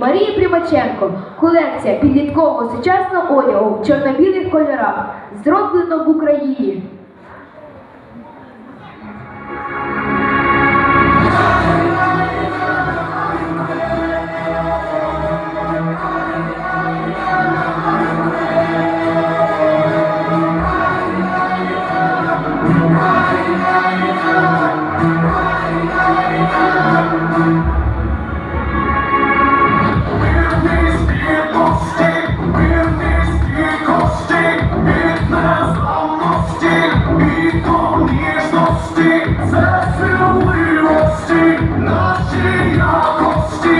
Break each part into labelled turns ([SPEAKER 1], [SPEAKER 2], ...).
[SPEAKER 1] Марії Примаченко. Колекція підліткового сучасного одягу в чорно-білих кольорах. Зроблено в Україні.
[SPEAKER 2] Нашої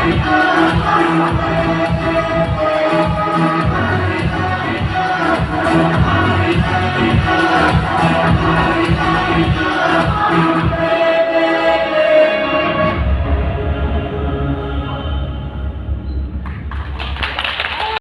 [SPEAKER 2] Thank you.